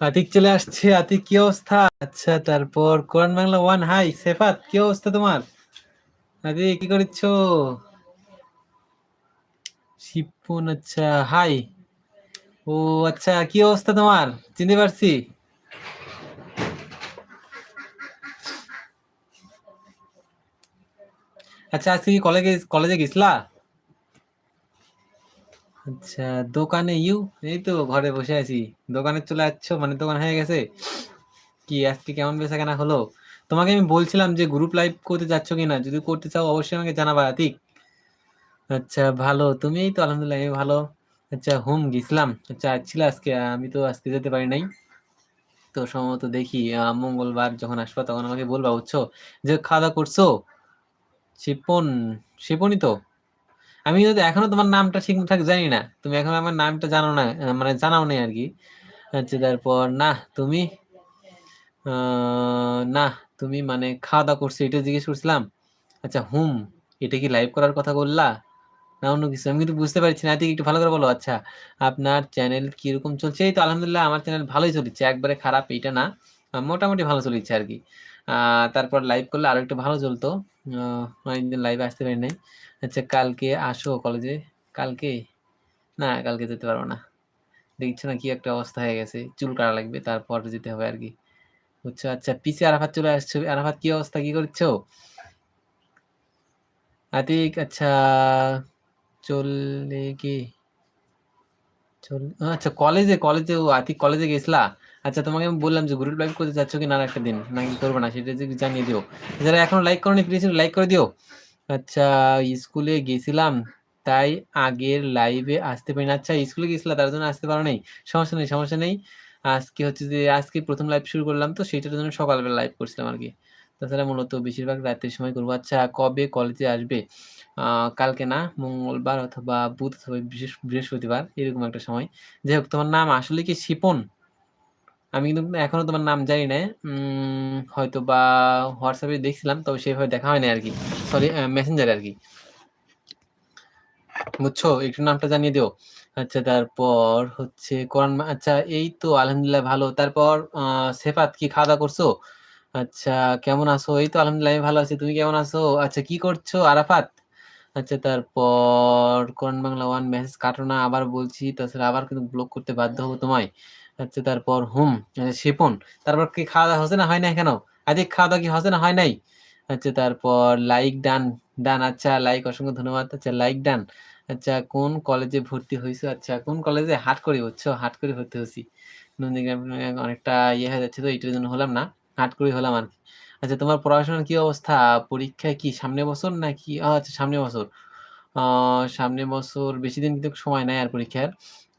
আতিক চলে আসছে, আতিক কি অবস্থা? আচ্ছা তারপর কোরআন বাংলা ওয়ান হাই সেফাত, কি অবস্থা তোমার? আতিক, কি করছ শিপুন আচ্ছা হাই ও আচ্ছা কি অবস্থা তোমার? চিনতে পারছি? আচ্ছা আজকে কলেজে কলেজে গেছিলা? আচ্ছা দোকানে ইউ? এই তো ঘরে বসে আছি। দোকানে চলে যাচ্ছ মানে দোকান হয়ে গেছে? কি, আজকে কেমন বেচা কেনা হলো? তোমাকে আমি বলছিলাম যে গ্রুপ লাইভ করতে যাচ্ছ কিনা? যদি করতে চাও, অবশ্যই আমাকে জানাবা, আতিক। আচ্ছা ভালো। তুমি এই তো, আলহামদুলিল্লাহ আমি ভালো। আচ্ছা হুম, গেছিলাম। আচ্ছা ছিল আজকে, আমি তো আজকে যেতে পারি নাই। তো সম্ভবত দেখি মঙ্গলবার যখন আসবা, তখন আমাকে বলবা, বুঝছ? যে খাওয়া দাওয়া করছ? শিপন, শিপনই তো? আমি যদি এখনও তোমার নামটা ঠিকঠাক জানি না। তুমি এখন আমার নামটা জানো না মানে জানাও নাই আর কি আচ্ছা তারপর, না, তুমি না, তুমি মানে খাওয়া দাওয়া করছ, এটা জিজ্ঞেস করছিলাম। আচ্ছা হুম, এটা কি লাইভ করার কথা বললা? না, অন্য কিছু। আমি কিন্তু বুঝতে পারছি না। একটু ভালো করে বলো। আচ্ছা আপনার চ্যানেল কীরকম চলছে? এই তো, আলহামদুলিল্লাহ, আমার চ্যানেল ভালোই চলছে। একবারে খারাপ এটা না, মোটামুটি ভালো চলছে আর কি তারপর লাইভ করলে আরও একটু ভালো চলতো। অনেকদিন লাইভে আসতে পারি নাই। আচ্ছা কালকে আসো কলেজে কালকে? না, কালকে যেতে পারব না। দেখছ না কি একটা অবস্থা হয়ে গেছে। চুল কাটা লাগবে, তারপর যেতে হবে আর কি। বুঝছ? আচ্ছা পিসি আরাফাত চলে আসছো। আরাফাত, কি অবস্থা? কি করছ? আতিক আচ্ছা চলে কি চল আচ্ছা কলেজে কলেজে আতিক কলেজে গেছিলা? আচ্ছা তোমাকে আমি বললাম যে গ্রুপ লাইভ করতে যাচ্ছ কি না একটা দিন? নাকি করবে না, সেটা যদি জানিয়ে দিও। যারা এখনও লাইক করোনি প্লিজ লাইক করে দিও। আচ্ছা স্কুলে গেছিলাম, তাই আগের লাইভে আসতে পারি না আচ্ছা স্কুলে গেছিলা, তার জন্য আসতে পারো নাই। সমস্যা নেই সমস্যা নেই। আজকে হচ্ছে যে, আজকে প্রথম লাইভ শুরু করলাম তো, সেটার জন্য সকালবেলা লাইভ করছিলাম আর কি। তাছাড়া মূলত বেশিরভাগ রাতের সময় করব। আচ্ছা কবে কলেজে আসবে? কালকে না, মঙ্গলবার অথবা বুধ অথবা বৃহস্প- বৃহস্পতিবার, এরকম একটা সময়। যাই হোক, তোমার নাম আসলে কি শিপন? আমি কিন্তু এখনও তোমার নাম জানি না। হয়তো বা হোয়াটসঅ্যাপে দেখছিলাম, তবে সেভাবে দেখা হয় না আর কি। সরি মেসেঞ্জারে আর কি। বুঝছ? একটু নামটা জানিয়ে দিও। আচ্ছা তারপর হচ্ছে কোরআন আচ্ছা এই তো আলহামদুলিল্লাহ ভালো। তারপর সেফাত, কি খাওয়া দাওয়া করছ? আচ্ছা কেমন আছো? এই তো আলহামদুলিল্লাহ, আমি ভালো আছি। তুমি কেমন আছো? আচ্ছা কি করছ? আরাফাত? আচ্ছা তারপর কোরআন বাংলা ওয়ান মেসেজ কাটো না, আবার বলছি। তাছাড়া আবার কিন্তু ব্লক করতে বাধ্য হব তোমায়। আচ্ছা তারপর হুম শিপন, তারপর কি খাওয়া দাওয়া হচ্ছে না হয় না কেন? আজকে খাওয়া দাওয়া কি হচ্ছে না হয় নাই? আচ্ছা তারপর লাইক ডান ডান আচ্ছা লাইক অসংখ্য ধন্যবাদ আচ্ছা লাইক ডান আচ্ছা কোন কলেজে ভর্তি হয়েছো? আচ্ছা কোন কলেজে হাট করে বুঝছ? হাট করে ভর্তি হয়েছি। নন্দীগ্রাম অনেকটা ইয়ে হয়ে যাচ্ছে তো এইটার জন্য হলাম না, হাট করে হলাম আর কি। আচ্ছা তোমার পড়াশোনার কি অবস্থা? পরীক্ষায় কি সামনে বছর নাকি? আচ্ছা সামনে বছর। সামনে বছর বেশি দিন কিন্তু সময় নাই আর পরীক্ষার।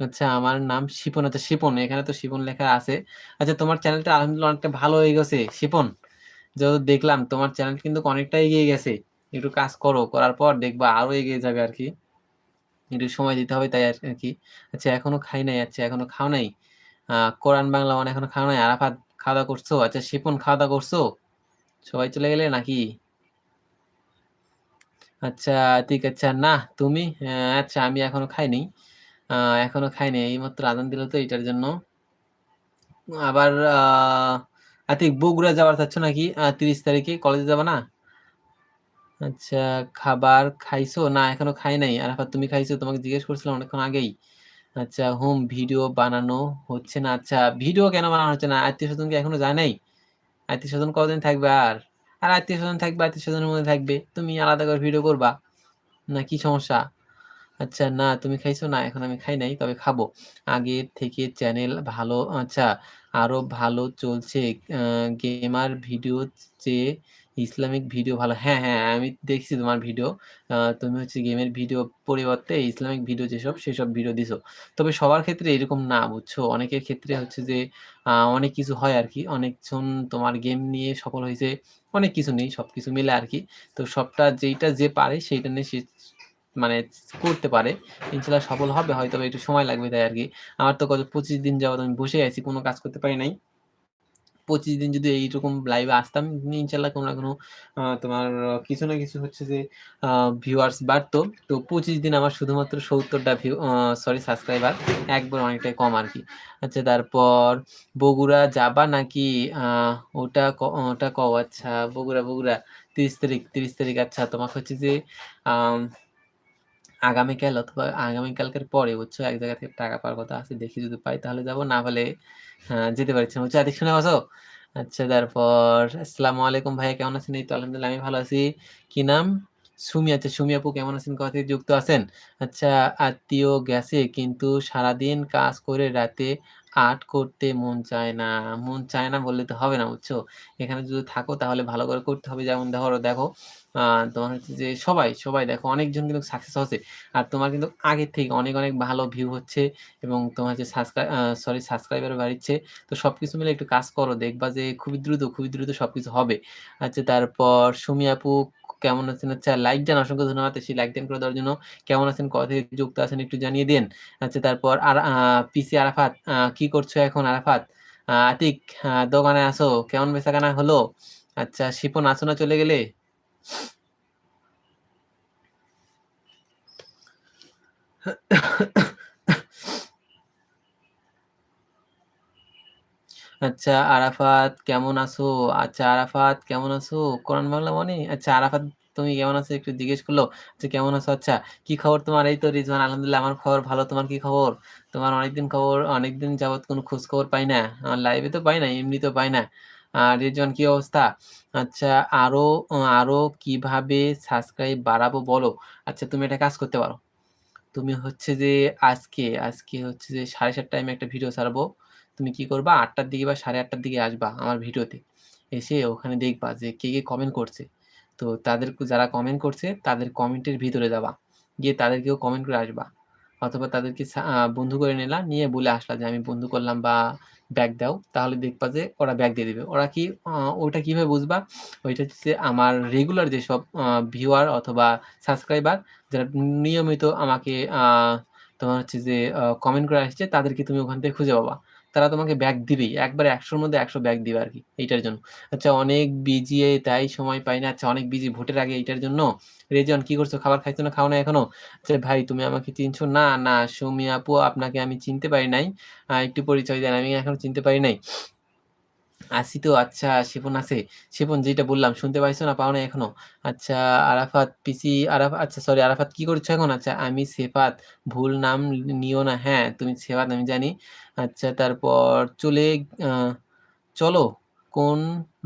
আচ্ছা আমার নাম শিপন। আচ্ছা শিপন, এখানে তো শিপন লেখা আছে। আচ্ছা তোমার চ্যানেলটা আলহামদুলিল্লাহ অনেকটা ভালো হয়ে গেছে। শিপন, যত দেখলাম তোমার চ্যানেল কিন্তু অনেকটা এগিয়ে গেছে। একটু কাজ করো, করার পর দেখবা আরও এগিয়ে যাবে আর কি। একটু সময় দিতে হবে তাই আর কি। আচ্ছা এখনও খাই নাই আচ্ছা এখনও খাও নাই? কোরআন বাংলা মানে এখনও খাও নাই? আরাফাত, খাওয়া দাওয়া করছ? আচ্ছা শিপন, খাওয়া দাওয়া করছ? সবাই চলে গেলে নাকি? আচ্ছা ঠিক আচ্ছা না, তুমি আচ্ছা আমি এখনও খাইনি। এখনও খাইনি, এইমাত্র আজান দিল তো এটার জন্য। আবার আতিক, বগুড়া যাওয়ার চাচ্ছ নাকি? তিরিশ তারিখে কলেজে যাবা না? আচ্ছা খাবার খাইছো? না, এখনও খাই নাই। আরাফাত, তুমি খাইছো? তোমাকে জিজ্ঞেস করছিলাম অনেকক্ষণ আগেই। আচ্ছা হোম, ভিডিও বানানো হচ্ছে না। আচ্ছা ভিডিও কেন বানানো হচ্ছে না? আত্মীয় স্বজন কি এখনও যায় নাই? আত্মীয় স্বজন কতদিন থাকবে আর? আর আত্মীয় স্বজন থাকবে, আত্মীয় স্বজনের মধ্যে থাকবে। তুমি আলাদা করে ভিডিও করবা? না, কি সমস্যা? আচ্ছা না, তুমি খাইছো? না, এখন আমি খাই নাই, তবে খাব। আগের থেকে চ্যানেল ভালো আচ্ছা আরও ভালো চলছে গেমার ভিডিও চেয়ে ইসলামিক ভিডিও ভালো হ্যাঁ হ্যাঁ আমি দেখছি তোমার ভিডিও। তুমি হচ্ছে গেমের ভিডিও পরিবর্তে ইসলামিক ভিডিও যেসব, সেসব ভিডিও দিছো। তবে সবার ক্ষেত্রে এরকম না, বুঝছ? অনেকের ক্ষেত্রে হচ্ছে যে অনেক কিছু হয় আর কি অনেকজন তোমার গেম নিয়ে সফল হয়েছে, অনেক কিছু নেই সব কিছু মিলে আর কি তো সবটা যেইটা যে পারে, সেইটা নিয়ে সে মানে করতে পারে। ইনশাল্লাহ সফল হবে হয়তো একটু সময় লাগবে তাই আর কি আমার তো গত পঁচিশ দিন যাবত আমি বসে আছি, কোনো কাজ করতে পারি নাই। পঁচিশ দিন যদি এইরকম লাইভে আসতাম ইনশাল্লাহ কোনো না কোনো তোমার কিছু না কিছু হচ্ছে যে ভিউয়ার্স বাড়তো। তো পঁচিশ দিন আমার শুধুমাত্র সত্তরটা ভিউ সরি সাবস্ক্রাইবার একবার অনেকটাই কম আর কি আচ্ছা তারপর বগুড়া যাবা নাকি? ওটা ওটা কও? আচ্ছা বগুড়া বগুড়া, তিরিশ তারিখ তিরিশ তারিখ আচ্ছা তোমাকে হচ্ছে যে আগামীকাল অথবা আগামীকালকের পরে, বুঝছ? এক জায়গা থেকে টাকা পাওয়ার কথা আছে, দেখি যদি পাই তাহলে যাব, না হলে যেতে পারছি বুঝছ? আদিক শুনে বসো আচ্ছা তারপর, আসসালামু আলাইকুম ভাইয়া, কেমন আছেন? এই তো আলহামদুলিল্লাহ, আমি ভালো আছি। কি নাম? সুমি আচ্ছা সুমি আপু, কেমন আছেন? কথা যুক্ত আছেন? আচ্ছা আত্মীয় গেছে, কিন্তু সারাদিন কাজ করে রাতে আর্ট করতে মন চায় না। মন চায় না বললে তো হবে না, বুঝছ? এখানে যদি থাকো তাহলে ভালো করে করতে হবে। যেমন ধরো, দেখো তোমার হচ্ছে যে সবাই সবাই দেখো, অনেকজন কিন্তু সাকসেস হচ্ছে। আর তোমার কিন্তু আগের থেকে অনেক অনেক ভালো ভিউ হচ্ছে এবং তোমার যে সাবস্ক্রাইব সরি সাবস্ক্রাইবার বাড়ছে তো সব কিছু মিলে একটু কাজ করো, দেখবা যে খুবই দ্রুত খুবই দ্রুত সব কিছু হবে। আচ্ছা তারপর সুমি আপু কেমন আছেন? আচ্ছা লাইক দেন, অসংখ্য ধন্যবাদ। সেই লাইক দেন করে দেওয়ার জন্য কেমন আছেন? কথা যুক্ত আছেন একটু জানিয়ে দেন। আচ্ছা তারপর আর পিসি আরাফাত কি করছ এখন আরাফাত? আতিক দোকানে আসো কেমন বেচাকেনা হলো? আচ্ছা শিপন আসো না চলে গেলে? আচ্ছা আরাফাত কেমন আছো? আচ্ছা আরাফাত কেমন আছো? কোরআন বাংলা মানে? আচ্ছা আরাফাত তুমি কেমন আছো? একটু জিজ্ঞেস করল। আচ্ছা কেমন আছো? আচ্ছা কি খবর তোমার? এই তো রিজওয়ান, আলহামদুলিল্লাহ, আমার খবর ভালো। তোমার কি খবর? তোমার অনেকদিন খবর, অনেকদিন যাবত কোনো খোঁজ খবর পাই না। আমার লাইভে তো পাই না, এমনি তো পাই না। আর রিজওয়ান, কি অবস্থা? আচ্ছা আরও আরও কীভাবে সাবস্ক্রাইব বাড়াবো বলো? আচ্ছা তুমি একটা কাজ করতে পারো। তুমি হচ্ছে যে আজকে আজকে হচ্ছে যে সাড়ে সাতটায় আমি একটা ভিডিও ছাড়বো। তুমি কি করবা? আটটার দিকে বা সাড়ে আটটার দিকে আসবা আমার ভিডিওতে। এসে ওখানে দেখবা যে কে কে কমেন্ট করছে। তো তাদের যারা কমেন্ট করছে, তাদের কমেন্টের ভিতরে যাবা। গিয়ে তাদেরকেও কমেন্ট করে আসবা। অথবা তাদেরকে বন্ধু করে নিলা, নিয়ে বলে আসলা যে আমি বন্ধু করলাম বা ব্যাগ দাও। তাহলে দেখবা যে ওরা ব্যাগ দিয়ে দেবে। ওরা কি ওইটা কীভাবে বুঝবা? ওইটা হচ্ছে আমার রেগুলার যেসব ভিউয়ার অথবা সাবস্ক্রাইবার যারা নিয়মিত আমাকে তোমার হচ্ছে যে কমেন্ট করে আসছে, তাদেরকে তুমি ওখান থেকে খুঁজে পাবা। তারা তোমাকে ব্যাগ দিবেই। একবার একশোর মধ্যে একশো ব্যাগ দিবে আর কি এইটার জন্য। আচ্ছা অনেক বিজি তাই সময় পাই না। আচ্ছা অনেক বিজি ভোটের আগে এইটার জন্য। রেজন, কি করছ? খাবার খাইছো না? খাও না এখনও? আচ্ছা ভাই, তুমি আমাকে চিনছো? না না, সৌমি আপু, আপনাকে আমি চিনতে পারি নাই। একটু পরিচয় দেন, আমি এখনও চিনতে পারি নাই। আসি তো আচ্ছা শিপন আছে। শিপন যেটা বললাম, শুনতে পাইছো না পাও না এখনও? আচ্ছা আরাফাত পিসি আরাফাত আচ্ছা সরি আরাফাত কি করছ এখন? আচ্ছা আমি সেফাত ভুল নাম নিও না হ্যাঁ তুমি সেফাত আমি জানি। আচ্ছা তারপর চলে চলো, কোন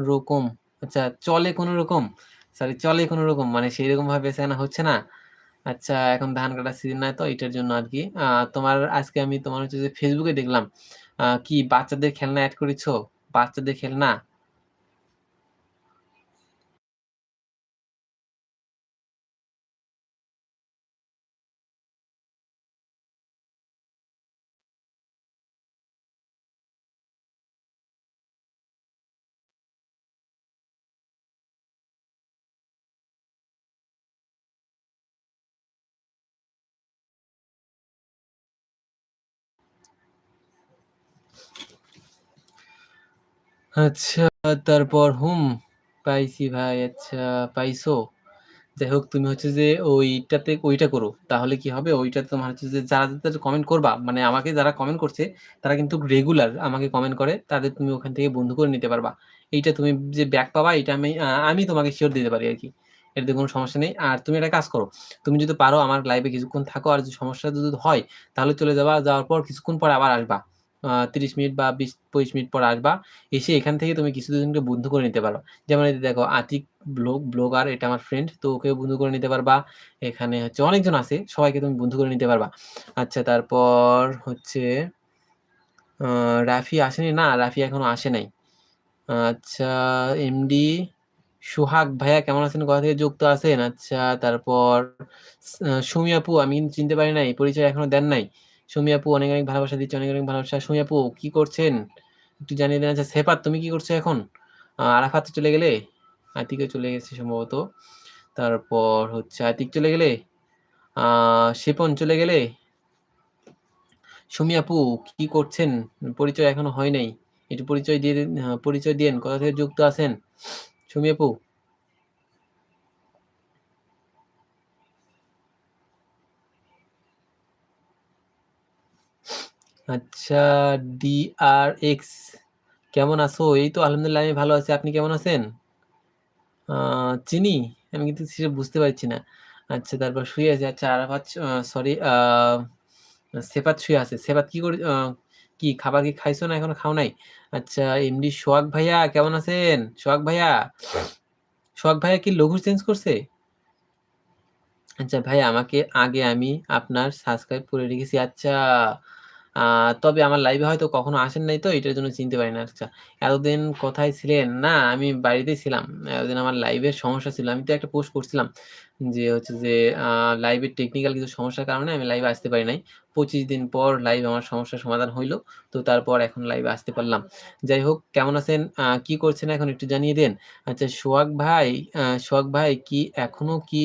রকম আচ্ছা চলে কোন রকম সরি চলে কোন রকম মানে সেই রকম ভাবে বেচাকেনা হচ্ছে না। আচ্ছা এখন ধান কাটার সিজন নাই তো, এটার জন্য আর কি। তোমার, আজকে আমি তোমার হচ্ছে ফেসবুকে দেখলাম কি বাচ্চাদের খেলনা অ্যাড করেছ? বাচ্চাদের খেলনা আচ্ছা তারপর হুম, পাইছি ভাই আচ্ছা পাইছো। যাই হোক, তুমি হচ্ছে যে ওইটাতে, ওইটা করো। তাহলে কি হবে? ওইটাতে তোমার হচ্ছে যে যারা যাদের কমেন্ট করবা মানে আমাকে যারা কমেন্ট করছে, তারা কিন্তু রেগুলার আমাকে কমেন্ট করে। তাদের তুমি ওখান থেকে বন্ধু করে নিতে পারবা। এইটা তুমি যে ব্যাক পাবা এটা আমি আমি তোমাকে শিওর দিতে পারি আর কি এটাতে কোনো সমস্যা নেই। আর তুমি একটা কাজ করো, তুমি যদি পারো আমার লাইভে কিছুক্ষণ থাকো, আর যদি সমস্যা যদি হয়, তাহলে চলে যাবা, যাওয়ার পর কিছুক্ষণ পর আবার আসবা। তিরিশ মিনিট বা বিশ, পঁচিশ মিনিট পর আসবা, এসে এখান থেকে তুমি কিছু দুজনকে বন্ধু করে নিতে পারো। যেমন এই দেখো, আতিক ব্লগ, ব্লগার, এটা আমার ফ্রেন্ড তো ওকে বন্ধু করে নিতে পারবা। এখানে হচ্ছে অনেকজন আছে, সবাইকে তুমি বন্ধু করে নিতে পারবা। আচ্ছা তারপর হচ্ছে রাফি আসেনি না? রাফি এখনও আসে নাই। আচ্ছা এমডি সোহাগ ভাইয়া কেমন আছেন? কোথা থেকে যুক্ত আছেন? আচ্ছা তারপর সুমি আপু, আমি কিন্তু চিনতে পারি নাই, পরিচয় এখনও দেন নাই। সুমি আপু অনেক অনেক ভালোবাসা দিচ্ছে অনেক অনেক ভালোবাসা। সুমি আপু কি করছেন? একটু জানিয়ে দেন। আচ্ছা সেপাত তুমি কি করছ এখন? আরাফাত চলে গেলে? আতিকে চলে গেছে সম্ভবত। তারপর হচ্ছে আতিক চলে গেলে? শিপন চলে গেলে? সুমি আপু কি করছেন? পরিচয় এখনও হয় নাই। একটু পরিচয় দিয়ে হ্যাঁ, পরিচয় দিন কোথা থেকে যুক্ত আছেন? সুমি আপু? আচ্ছা ডি আর এক্স কেমন আছো? এই তো আলহামদুলিল্লাহ, আমি ভালো আছি। আপনি কেমন আছেন? চিনি? আমি কিন্তু সেটা বুঝতে পারছি না। আচ্ছা তারপর শুয়ে আছে। আচ্ছা আরাফাত সরি সেফাত শুয়ে আছে। সেফাত কি করে কি, খাবার কি খাইছো না এখনও খাও নাই? আচ্ছা এমডি সোহাগ ভাইয়া, কেমন আছেন? সোহাগ ভাইয়া? সোহাগ ভাইয়া কি লঘু চেঞ্জ করছে? আচ্ছা ভাই আমাকে আগে আমি আপনার সাবস্ক্রাইব করে রেখেছি। আচ্ছা তবে আমার লাইভে হয়তো কখনো আসেন নাই তো, এটার জন্য চিনতে পারি না। আচ্ছা এতদিন কোথায় ছিলেন? না, আমি বাড়িতেই ছিলাম। এতদিন আমার লাইভের সমস্যা ছিল। আমি তো একটা পোস্ট করছিলাম। যে হচ্ছে যে লাইভের টেকনিক্যাল কিছু সমস্যার কারণে আমি লাইভে আসতে পারি নাই। পঁচিশ দিন পর লাইভ আমার সমস্যার সমাধান হইল। তো তারপর এখন লাইভে আসতে পারলাম। যাই হোক, কেমন আছেন? কি করছেন এখন একটু জানিয়ে দেন। আচ্ছা সোহাগ ভাই সোহাগ ভাই, কি এখনও কি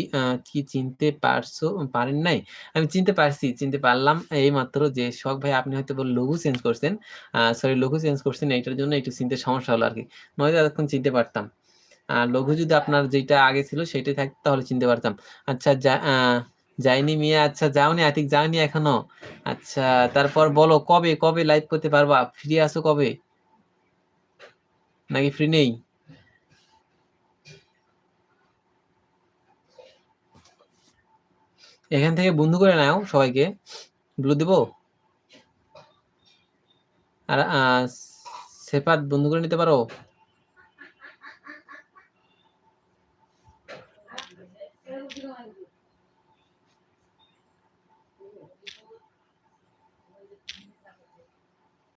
কি চিনতে পারছ, পারেন নাই? আমি চিনতে পারছি, চিনতে পারলাম। এই মাত্র যে সোহাগ ভাই, আপনি হয়তো লঘু চেঞ্জ করছেন। সরি লঘু চেঞ্জ করছেন, এইটার জন্য একটু চিনতে সমস্যা হলো আর কি নয়তো এতক্ষণ চিনতে পারতাম। লঘু যদি আপনার যেটা আগে ছিল সেটাই থাকতো, তাহলে চিনতে পারতাম। আচ্ছা যাইনি মিয়া আচ্ছা যাওনি আতিক যাওনি এখনও। আচ্ছা তারপর বলো, কবে কবে লাইভ করতে পারবা? ফ্রি আছো কবে? নাকি ফ্রি নেই? এখান থেকে বন্ধু করে নাও সবাইকে। ব্লু দিব? আর সেপাত বন্ধু করে নিতে পারো?